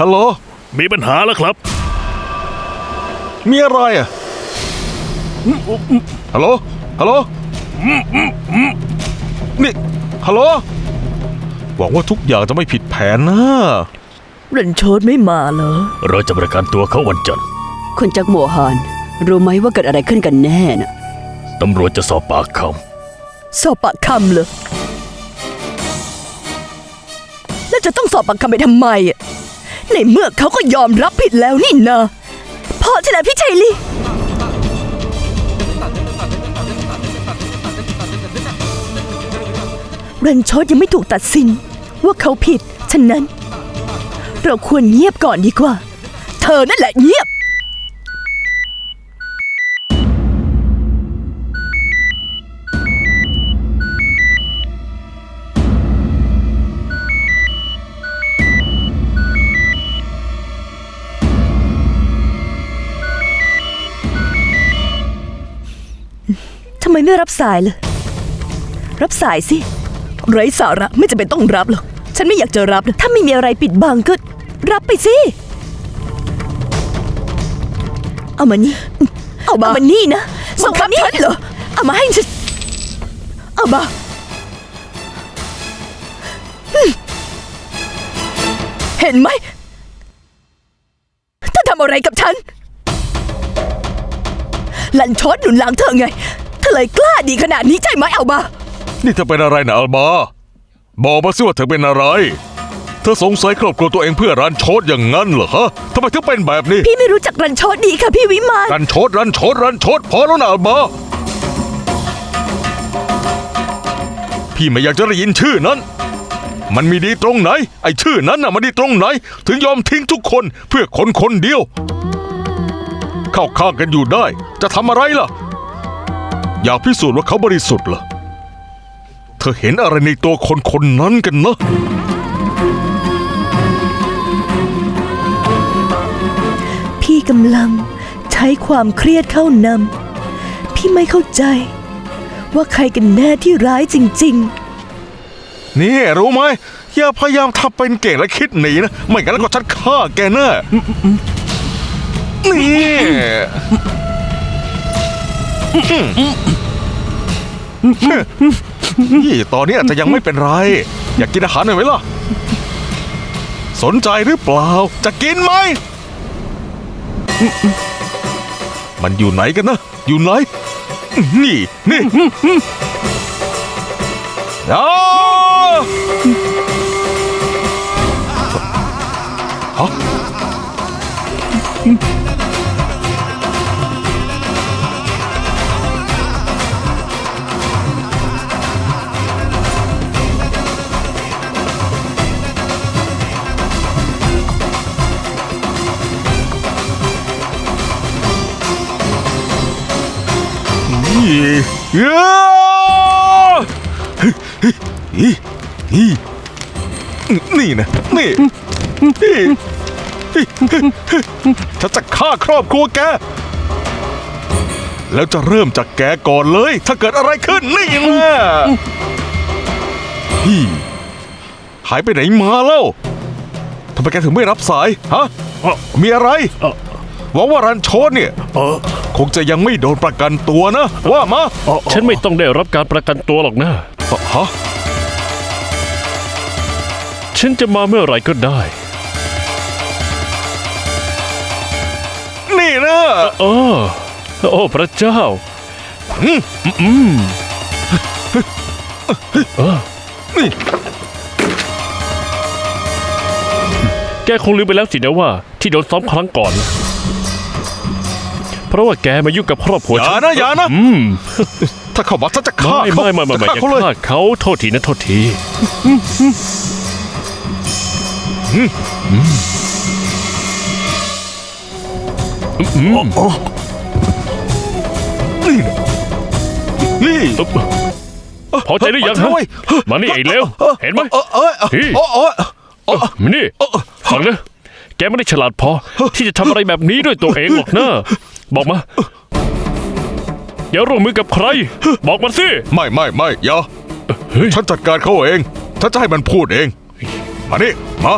ฮัลโหล มีปัญหาแล้วครับ มีอะไรอะฮัลโหล ฮัลโหลนี่ ฮัลโหล หวังว่าทุกอย่างจะไม่ผิดแผนนะรันโชดไม่มาเหรอ เราจะประกันตัวเขาวันจันทร์ คุณจักรโมฮานรู้ไหมว่าเกิดอะไรขึ้นกันแน่น่ะ ตำรวจจะสอบปากคสอบปากคำเหรอ แล้วจะต้องสอบปากคำไปทำไมอะ ในเมื่อเขาก็ยอมรับผิดแล้วนี่นะพอที่แล้วพี่ชัยลีรันชดยังไม่ถูกตัดสิน ว่าเขาผิด ฉะนั้น เราควรเงียบก่อนดีกว่า เธอนั่นแหละเงียบ ทำไมไม่รับสายเลย รับสายสิ ไร้สาระไม่จำเป็นต้องรับหรอก ฉันไม่อยากจะรับนะถ้าไม่มีอะไรปิดบังก็ รับไปสิ เอามานี่ เอามามานี่นะส่งคำฉันเหรอ เอามาให้ฉัน เอามาอืมเห็นไหมเธอทำอะไรกับฉัน ลันชดหนุนหลังเธอไงเธอเลยกล้าดีขนาดนี้ใช่ไหมเอามานี่เธอเป็นอะไรนะอัลบา บอกมาสิว่าเธอเป็นอะไร เธอสงสัยครอบครัวตัวเองเพื่อรันโชดอย่างนั้นเหรอฮะทำไมถึงเป็นแบบนี้ พี่ไม่รู้จักรันชดดีค่ะพี่วิมานรันโชดรันโชดรันโชดพอแล้วนะอัลบา พี่ไม่อยากจะได้ยินชื่อนั้น มันมีดีตรงไหน ไอ้ชื่อนั้นน่ะมันดีตรงไหน ถึงยอมทิ้งทุกคนเพื่อคนคนเดียว เข้าข้างกันอยู่ได้ จะทำอะไรล่ะ อยากพิสูจน์ว่าเขาบริสุทธิ์เหรอ เธอเห็นอะไรในตัวคนคนนั้นกันนะ พี่กำลังใช้ความเครียดเข้านำ พี่ไม่เข้าใจ ว่าใครกันแน่ที่ร้ายจริงนี่รู้ไหมอย่าพยายามทำเป็นเก่งและคิดหนีนะ ไม่งั้นแล้วก็ฉันฆ่าแกแน่นี่ นี่ตอนนี้อาจจะยังไม่เป็นไร อยากกินอาหารหน่อยไหมล่ะ สนใจหรือเปล่า จะกินไหม มันอยู่ไหนกันนะ อยู่ไหน นี่ นี่อ้าฮะ เอ้อนี่นี่นี่นะนี่นี่ฉันจะฆ่าครอบครัวแก แล้วจะเริ่มจากแกก่อนเลย ถ้าเกิดอะไรขึ้นนี่นะพี่หายไปไหนมาแล้วทำไมแกถึงไม่รับสาย ฮะ มีอะไร หวังว่ารันโชนเนี่ยเออคงจะยังไม่โดนประกันตัวนะ ว่ามาเอ่อฉันไม่ต้องได้รับการประกันตัวหรอกนะฮะฉันจะมาเมื่อไหร่ก็ได้ นี่นะเออโอ้พระเจ้าอืมอืมเออนี่แกคงลืมไปแล้วสินะว่า ที่โดนซ้อมครั้งก่อนเพ ราะว่าแกมายุ่งกับครอบครัวอย่าฉันนะอย่านะอืมถ้าเขามาถ้าจะฆ่าไม่เขาไม่ไม่ไม่ไม่จะอย่าฆ่าเขาเลยฆ่าเขาโทษทีนะโทษทีนี่นะนี่อึ๊บพอใจหรือยังฮะเฮ้ย มานี่ไอ้เลวเห็นไหม เออเออเออพี่เออเออเออมานี่ฟังนะ แกไม่ได้ฉลาดพอที่จะทำอะไรแบบนี้ด้วยตัวเองหรอกนะ บอกมา อย่าร่วมมือกับใคร บอกมาสิ ไม่ไม่ไม่อย่าเฮ้ย ฉันจัดการเขาเอง ฉันจะให้มันพูดเอง มานี่มา